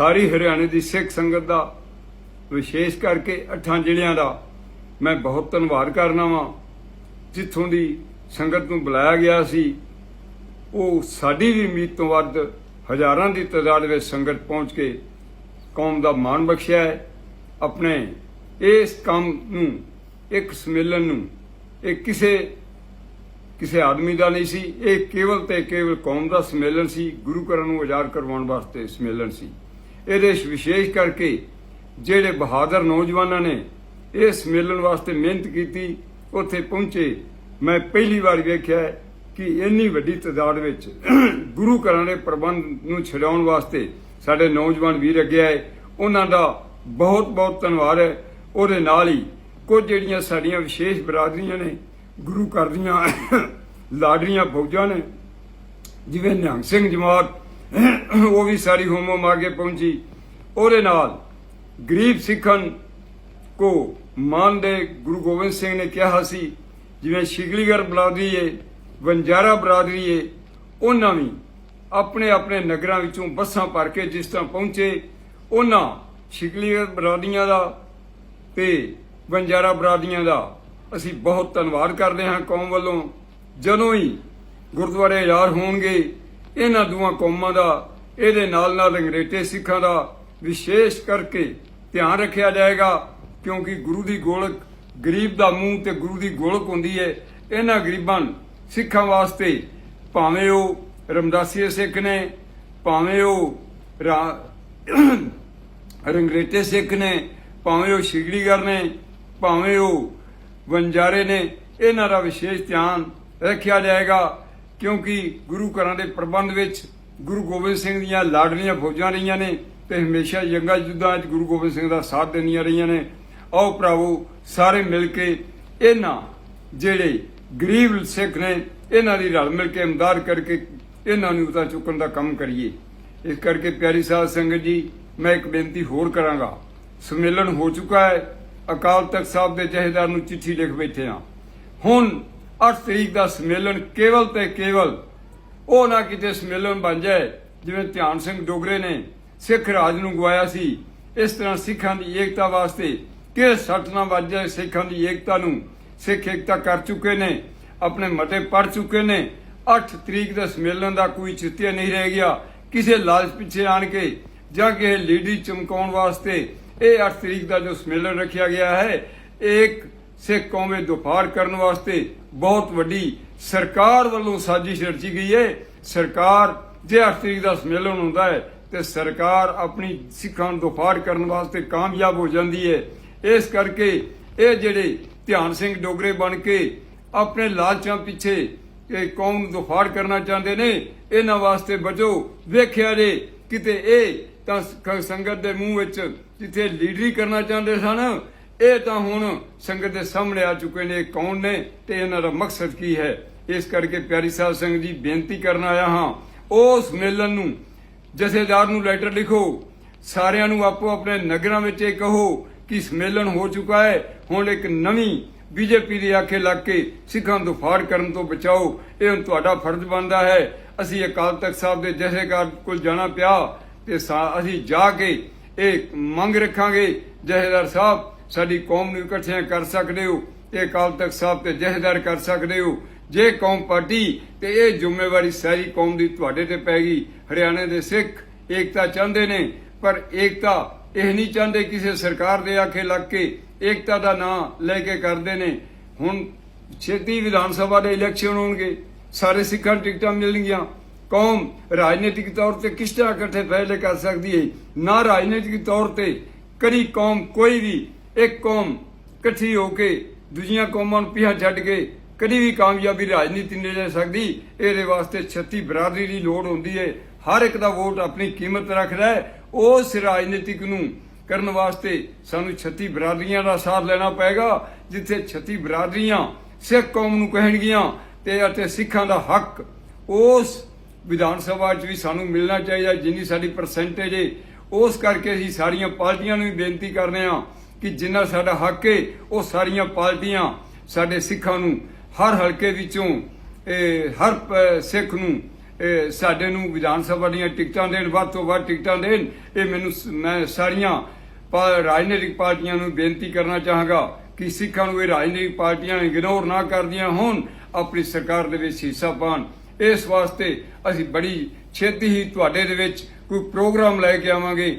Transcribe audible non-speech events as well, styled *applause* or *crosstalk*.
ਸਾਰੀ ਹਰਿਆਣੇ ਦੀ ਸਿੱਖ ਸੰਗਤ ਦਾ, ਵਿਸ਼ੇਸ਼ ਕਰਕੇ ਅੱਠਾਂ ਜ਼ਿਲ੍ਹਿਆਂ ਦਾ, ਮੈਂ ਬਹੁਤ ਧੰਨਵਾਦ ਕਰਨਾ ਵਾਂ। ਜਿੱਥੋਂ ਦੀ ਸੰਗਤ ਨੂੰ ਬੁਲਾਇਆ ਗਿਆ ਸੀ, ਉਹ ਸਾਡੀ ਵੀ ਉਮੀਦ ਤੋਂ ਵੱਧ ਹਜ਼ਾਰਾਂ ਦੀ ਤਾਦਾਦ ਵਿੱਚ ਸੰਗਤ ਪਹੁੰਚ ਕੇ ਕੌਮ ਦਾ ਮਾਣ ਬਖਸ਼ਿਆ ਹੈ। ਆਪਣੇ ਇਸ ਕੰਮ ਨੂੰ, ਇੱਕ ਸਮੇਲਨ ਨੂੰ, ਇਹ ਕਿਸੇ ਕਿਸੇ ਆਦਮੀ ਦਾ ਨਹੀਂ ਸੀ, ਇਹ ਕੇਵਲ ਤੇ ਕੇਵਲ ਕੌਮ ਦਾ ਸਮੇਲਨ ਸੀ, ਗੁਰੂ ਘਰਾਂ ਨੂੰ ਆਜ਼ਾਦ ਕਰਵਾਉਣ ਵਾਸਤੇ ਸਮੇਲਨ ਸੀ। ਇਹਦੇ ਵਿਸ਼ੇਸ਼ ਕਰਕੇ ਜਿਹੜੇ ਬਹਾਦਰ ਨੌਜਵਾਨਾਂ ਨੇ ਇਸ ਸਮੇਲਨ ਵਾਸਤੇ ਮਿਹਨਤ ਕੀਤੀ, ਉੱਥੇ ਪਹੁੰਚੇ, ਮੈਂ ਪਹਿਲੀ ਵਾਰ ਵੇਖਿਆ ਕਿ ਇੰਨੀ ਵੱਡੀ ਤਾਦਾਦ ਵਿੱਚ ਗੁਰੂ ਘਰਾਂ ਦੇ ਪ੍ਰਬੰਧ ਨੂੰ ਛਡਾਉਣ ਵਾਸਤੇ ਸਾਡੇ ਨੌਜਵਾਨ ਵੀਰ ਅੱਗੇ ਆਏ। ਉਹਨਾਂ ਦਾ ਬਹੁਤ ਬਹੁਤ ਧੰਨਵਾਦ ਹੈ। ਉਹਦੇ ਨਾਲ ਹੀ ਕੁਝ ਜਿਹੜੀਆਂ ਸਾਡੀਆਂ ਵਿਸ਼ੇਸ਼ ਬਰਾਦਰੀਆਂ ਨੇ, ਗੁਰੂ ਘਰ ਦੀਆਂ ਲਾਡਰੀਆਂ ਫੌਜਾਂ ਨੇ, ਜਿਵੇਂ ਨਿਹੰਗ ਸਿੰਘ ਜਮਾਤ *coughs* ਉਹ ਵੀ ਸਾਰੀ ਹੋਮੋ ਮਾਗੇ ਪਹੁੰਚੀ। ਉਹਦੇ ਨਾਲ ਗਰੀਬ ਸਿੱਖਾਂ ਕੋ ਮਾਨ ਦੇ ਗੁਰੂ ਗੋਬਿੰਦ ਸਿੰਘ ਨੇ ਕਿਹਾ ਸੀ, ਜਿਵੇਂ ਸ਼ਿਗਲੀਗਰ ਬਰਾਦਰੀ ਏ, ਵੰਜਾਰਾ ਬਰਾਦਰੀ ਏ, ਉਹਨਾਂ ਵੀ ਆਪਣੇ ਆਪਣੇ ਨਗਰਾਂ ਵਿੱਚੋਂ ਬੱਸਾਂ ਭਰ ਕੇ ਜਿਸ ਤਰ੍ਹਾਂ ਪਹੁੰਚੇ, ਉਹਨਾਂ ਸ਼ਿਗਲੀਗਰ ਬਰਾਦਰੀਆਂ ਦਾ ਤੇ ਵੰਜਾਰਾ ਬਰਾਦਰੀਆਂ ਦਾ ਅਸੀਂ ਬਹੁਤ ਧੰਨਵਾਦ ਕਰਦੇ ਹਾਂ ਕੌਮ ਵੱਲੋਂ। ਜਦੋਂ ਹੀ ਗੁਰਦੁਆਰੇ ਯਾਰ ਹੋਣਗੇ ਇਹਨਾਂ ਦੋਵਾਂ ਕੌਮਾਂ ਦਾ, ਇਹਦੇ ਨਾਲ ਨਾਲ ਅੰਗਰੇਜ਼ੇ ਸਿੱਖਾਂ ਦਾ ਵਿਸ਼ੇਸ਼ ਕਰਕੇ ਧਿਆਨ ਰੱਖਿਆ ਜਾਏਗਾ, ਕਿਉਂਕਿ ਗੁਰੂ ਦੀ ਗੋਲਕ ਗਰੀਬ ਦਾ ਮੂੰਹ ਤੇ ਗੁਰੂ ਦੀ ਗੋਲਕ ਹੁੰਦੀ ਹੈ। ਇਹਨਾਂ ਗਰੀਬਾਂ ਸਿੱਖਾਂ ਵਾਸਤੇ ਭਾਵੇਂ ਉਹ ਰਮਦਾਸੀਏ ਸਿੱਖ ਨੇ, ਭਾਵੇਂ ਉਹ ਰਾ- ਰੰਗਰੇਟੇ ਸਿੱਖ ਨੇ, ਭਾਵੇਂ ਉਹ ਸ਼ਿਗੜੀਗਰ ਨੇ, ਭਾਵੇਂ ਉਹ ਵੰਜਾਰੇ ਨੇ, ਇਹਨਾਂ ਦਾ ਵਿਸ਼ੇਸ਼ ਧਿਆਨ ਰੱਖਿਆ ਜਾਏਗਾ। ਕਿਉਂਕਿ ਗੁਰੂ ਘਰਾਂ ਦੇ ਪ੍ਰਬੰਧ ਵਿੱਚ ਗੁਰੂ ਗੋਬਿੰਦ ਸਿੰਘ ਦੀਆਂ ਲਾਡਲੀਆਂ ਫੌਜਾਂ ਰਹੀਆਂ ਨੇ ਤੇ ਹਮੇਸ਼ਾ ਜੰਗਾਂ ਯੁੱਧਾਂ 'ਚ ਗੁਰੂ ਗੋਬਿੰਦ ਸਿੰਘ ਦਾ ਸਾਥ ਦਿੰਦੀਆਂ ਰਹੀਆਂ ਨੇ। ਆਓ ਭਰਾਵੋ, ਸਾਰੇ ਮਿਲ ਕੇ ਇਹਨਾਂ ਜਿਹੜੇ ਗਰੀਬ ਸਿੱਖ ਨੇ, ਇਹਨਾਂ ਦੀ ਰਲ ਮਿਲ ਕੇ ਇਮਦਾਦ ਕਰਕੇ ਇਹਨਾਂ ਨੂੰ ਉਤਾ ਚੁੱਕਣ ਦਾ ਕੰਮ ਕਰੀਏ। ਇਸ ਕਰਕੇ ਪਿਆਰੀ ਸਾਧ ਸੰਗਤ ਜੀ, ਮੈਂ ਇੱਕ ਬੇਨਤੀ ਹੋਰ ਕਰਾਂਗਾ। ਸੰਮੇਲਨ ਹੋ ਚੁੱਕਾ ਹੈ। ਅਕਾਲ ਤਖਤ ਸਾਹਿਬ ਦੇ ਜਹੇਦਾਰ ਨੂੰ ਚਿੱਠੀ ਲਿਖ ਬੈਠੇ ਹਾਂ। ਹੁਣ 8 ਤਰੀਕ ਦਾ ਸੰਮੇਲਨ ਕੇਵਲ ਤੇ ਕੇਵਲ ਉਹ ਨਾ ਕਿਤੇ ਸੰਮੇਲਨ ਬਣ ਜਾਏ, ਜਿਵੇਂ ਧਿਆਨ ਸਿੰਘ ਡੋਗਰੇ ਨੇ ਸਿੱਖ ਰਾਜ ਨੂੰ ਗਵਾਇਆ ਸੀ। ਇਸ ਤਰ੍ਹਾਂ ਸਿੱਖਾਂ ਦੀ ਏਕਤਾ ਵਾਸਤੇ ਕਿ ਸੱਟ ਨਾ ਵੱਜ ਸਿੱਖਾਂ ਦੀ ਏਕਤਾ ਨੂੰ ਸਿੱਖ ਏਕਤਾ ਕਰ ਚੁੱਕੇ ਨੇ, ਆਪਣੇ ਮਤੇ ਪੜ ਚੁੱਕੇ ਨੇ। 8 ਤਰੀਕ ਦਾ ਸੰਮੇਲਨ ਦਾ ਕੋਈ ਚਿੱਤਿਆ ਨਹੀਂ ਰਹਿ ਗਿਆ। ਕਿਸੇ ਲਾਲਚ ਪਿੱਛੇ ਆਣ ਕੇ ਜਾਂ ਕਿਸੇ ਲੀਡਰੀ ਚਮਕਾਉਣ ਵਾਸਤੇ ਇਹ 8 ਤਰੀਕ ਦਾ ਜੋ ਸੰਮੇਲਨ ਰੱਖਿਆ ਗਿਆ ਹੈ, ਇਹ ਇੱਕ ਸਿੱਖ ਕੌਮੇ ਦੁਫਾਰ ਕਰਨ ਵਾਸਤੇ ਬਹੁਤ ਵੱਡੀ ਸਰਕਾਰ ਵੱਲੋਂ ਸਾਜ਼ਿਸ਼ ਰਚੀ ਗਈ ਹੈ। ਸਰਕਾਰ ਜੇ 8 ਤਰੀਕ ਦਾ ਸੰਮੇਲਨ ਹੁੰਦਾ ਹੈ, ਤੇ ਸਰਕਾਰ ਆਪਣੀ ਸਿੱਖਾਂ ਨੂੰ ਦੁਫਾਰ ਕਰਨ ਵਾਸਤੇ ਕਾਮਯਾਬ ਹੋ ਜਾਂਦੀ ਹੈ। ਇਸ ਕਰਕੇ ਇਹ ਜਿਹੜੇ ਧਿਆਨ ਸਿੰਘ ਡੋਗਰੇ ਬਣ ਕੇ ਆਪਣੇ ਲਾਲਚਾਂ ਪਿੱਛੇ ਇਹ ਕੌਮ ਨੂੰ ਦੁਫਾੜ ਕਰਨਾ ਚਾਹੁੰਦੇ ਨੇ, ਇਹਨਾਂ ਵਾਸਤੇ ਬਚੋ ਵੇਖਿਆ ਜੇ ਕਿਤੇ ਇਹ ਤਾਂ ਸੰਗਤ ਦੇ ਮੂੰਹ ਵਿੱਚ ਜਿੱਥੇ ਲੀਡਰੀ ਕਰਨਾ ਚਾਹੁੰਦੇ ਸਨ ਇਹ ਤਾਂ ਹੁਣ ਸੰਗਤ ਦੇ ਸਾਹਮਣੇ ਆ ਚੁੱਕੇ ਨੇ। ਕੌਣ ਨੇ ਤੇ ਇਹਨਾਂ ਦਾ ਮਕਸਦ ਕੀ ਹੈ? ਇਸ ਕਰਕੇ ਪਿਆਰੀ ਸਾਹਿਬ ਸਿੰਘ ਜੀ, ਬੇਨਤੀ ਕਰਨ ਆਇਆ ਹਾਂ, ਉਸ ਮੇਲਨ ਨੂੰ, ਜਥੇਦਾਰ ਨੂੰ ਲੈਟਰ ਲਿਖੋ। ਸਾਰਿਆਂ ਨੂੰ ਆਪੋ ਆਪਣੇ ਨਗਰਾਂ ਵਿੱਚ ਇਹ ਕਹੋ ਕਿ ਸੰਮੇਲਨ ਹੋ ਚੁੱਕਾ ਹੈ। ਹੁਣ ਇੱਕ ਨਵੀਂ ਬੀਜੇਪੀ ਦੇ ਆਖੇ ਲੱਗ ਕੇ ਸਿੱਖਾਂ ਨੂੰ ਫਾੜ ਕਰਨ ਤੋਂ ਬਚਾਓ, ਇਹ ਹੁਣ ਤੁਹਾਡਾ ਫਰਜ਼ ਬਣਦਾ ਹੈ। ਅਸੀਂ ਅਕਾਲ ਤਖਤ ਸਾਹਿਬ ਦੇ ਜਥੇਦਾਰ ਕੋਲ ਜਾਣਾ ਪਿਆ ਤੇ ਅਸੀਂ ਜਾ ਕੇ ਇਹ ਮੰਗ ਰੱਖਾਂਗੇ। ਜਥੇਦਾਰ ਸਾਹਿਬ ਸਾਡੀ ਕੌਮ ਨੂੰ ਇਕੱਠਿਆਂ ਕਰ ਸਕਦੇ ਹੋ, ਇਹ ਅਕਾਲ ਤਖਤ ਸਾਹਿਬ ਤੇ ਜਥੇਦਾਰ ਕਰ ਸਕਦੇ ਹੋ। ਜੇ ਕੌਮ ਪਾਰਟੀ ਤੇ ਇਹ ਜ਼ਿੰਮੇਵਾਰੀ ਸਾਰੀ ਕੌਮ ਦੀ ਤੁਹਾਡੇ ਤੇ ਪੈ ਗਈ, ਹਰਿਆਣੇ ਦੇ ਸਿੱਖ ਏਕਤਾ ਚਾਹੁੰਦੇ ਨੇ, ਪਰ ਏਕਤਾ ਇਹ ਨਹੀਂ ਚਾਹੁੰਦੇ ਕਿਸੇ ਸਰਕਾਰ ਦੇ ਆਖੇ ਲੱਗ ਕੇ ਏਕਤਾ ਦਾ ਨਾਂ ਲੈ ਕੇ ਕਰਦੇ ਨੇ। ਹੁਣ ਛੇਤੀ ਵਿਧਾਨ ਸਭਾ ਦੇ ਇਲੈਕਸ਼ਨ ਹੋਣਗੇ, ਸਾਰੇ ਸਿੱਖਾਂ ਨੂੰ ਟਿਕਟਾਂ ਮਿਲਣਗੀਆਂ। ਕੌਮ ਰਾਜਨੀਤਿਕ ਤੌਰ ਤੇ ਕਿਸ ਤਰ੍ਹਾਂ ਇਕੱਠੇ ਫੈਸਲੇ ਕਰ ਸਕਦੀ ਹੈ। ਨਾ ਰਾਜਨੀਤਿਕ ਤੌਰ ਤੇ ਕਦੀ ਕੌਮ ਕੋਈ ਵੀ ਇੱਕ ਕੌਮ ਇਕੱਠੀ ਹੋ ਕੇ ਦੂਜੀਆਂ ਕੌਮਾਂ ਨੂੰ ਪਿੱਛੇ ਛੱਡ ਕੇ ਕਦੀ ਵੀ ਕਾਮਯਾਬੀ ਰਾਜਨੀਤੀ ਨਹੀਂ ਲੈ ਸਕਦੀ, ਇਹਦੇ ਵਾਸਤੇ 36 ਬਰਾਦਰੀ ਦੀ ਲੋੜ ਹੁੰਦੀ ਹੈ। ਹਰ ਇੱਕ ਦਾ ਵੋਟ ਆਪਣੀ ਕੀਮਤ ਰੱਖਦਾ ਹੈ। ਉਸ ਰਾਜਨੀਤਿਕ ਨੂੰ ਕਰਨ ਵਾਸਤੇ ਸਾਨੂੰ 36 ਬਰਾਦਰੀਆਂ ਦਾ ਸਾਥ ਲੈਣਾ ਪਏਗਾ, ਜਿੱਥੇ 36 ਬਰਾਦਰੀਆਂ ਸਿੱਖ ਕੌਮ ਨੂੰ ਕਹਿਣਗੀਆਂ ਤੇ ਅਤੇ ਸਿੱਖਾਂ ਦਾ ਹੱਕ ਉਸ ਵਿਧਾਨ ਸਭਾ 'ਚ ਵੀ ਸਾਨੂੰ ਮਿਲਣਾ ਚਾਹੀਦਾ, ਜਿੰਨੀ ਸਾਡੀ ਪਰਸੈਂਟੇਜ ਹੈ। ਉਸ ਕਰਕੇ ਅਸੀਂ ਸਾਰੀਆਂ ਪਾਰਟੀਆਂ ਨੂੰ ਵੀ ਬੇਨਤੀ ਕਰਦੇ ਹਾਂ ਕਿ ਜਿੰਨਾ ਸਾਡਾ ਹੱਕ ਏ, ਉਹ ਸਾਰੀਆਂ ਪਾਰਟੀਆਂ ਸਾਡੇ ਸਿੱਖਾਂ ਨੂੰ, ਹਰ ਹਲਕੇ ਵਿੱਚੋਂ ਹਰ ਸਿੱਖ ਨੂੰ ਸਾਡੇ ਨੂੰ ਵਿਧਾਨ ਸਭਾ ਦੀਆਂ ਟਿਕਟਾਂ ਦੇਣ, ਵੱਧ ਤੋਂ ਵੱਧ ਟਿਕਟਾਂ ਦੇਣ, ਇਹ ਮੈਨੂੰ ਮੈਂ ਸਾਰੀਆਂ ਰਾਜਨੀਤਿਕ ਪਾਰਟੀਆਂ ਨੂੰ ਬੇਨਤੀ ਕਰਨਾ ਚਾਹਾਂਗਾ ਕਿ ਸਿੱਖਾਂ ਨੂੰ ਇਹ ਰਾਜਨੀਤਿਕ ਪਾਰਟੀਆਂ ਇਗਨੋਰ ਨਾ ਕਰਦੀਆਂ ਹੋਣ, ਆਪਣੀ ਸਰਕਾਰ ਦੇ ਵਿੱਚ ਹਿੱਸਾ ਪਾਉਣ। ਇਸ ਵਾਸਤੇ ਅਸੀਂ ਬੜੀ ਛੇਤੀ ਹੀ ਤੁਹਾਡੇ ਦੇ ਵਿੱਚ ਕੋਈ ਪ੍ਰੋਗਰਾਮ ਲੈ ਕੇ ਆਵਾਂਗੇ।